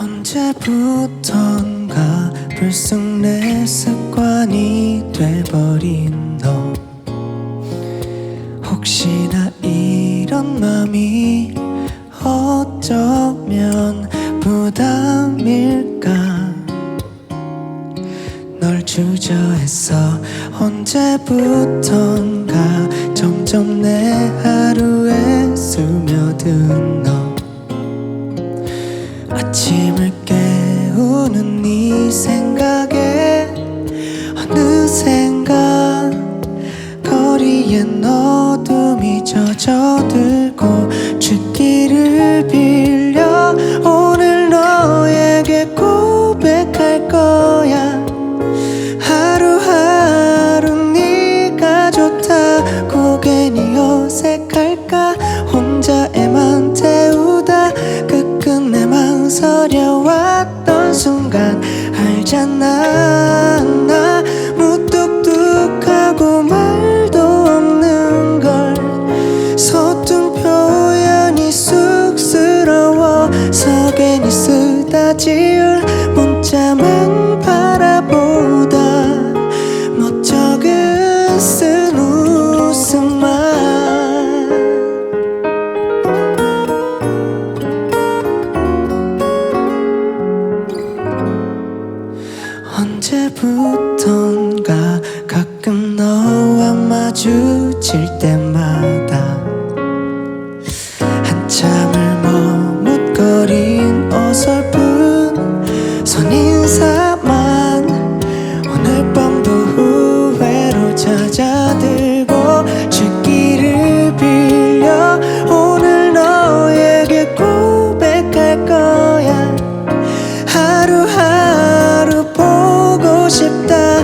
언제부턴가 불쑥 내 습관이 돼버린 너. 혹시나 이런 맘이 어쩌면 부담일까? 널 주저했어 언제부턴가 점점 내 하루에 스며든 너. 아침을 깨우는 네 생각에 어느샌가 거리엔 어둠이 젖어들고 괜히 쓰다 지을 문자만 찾아들고 죽기를 빌려 오늘 너에게 고백할 거야. 하루하루 보고 싶다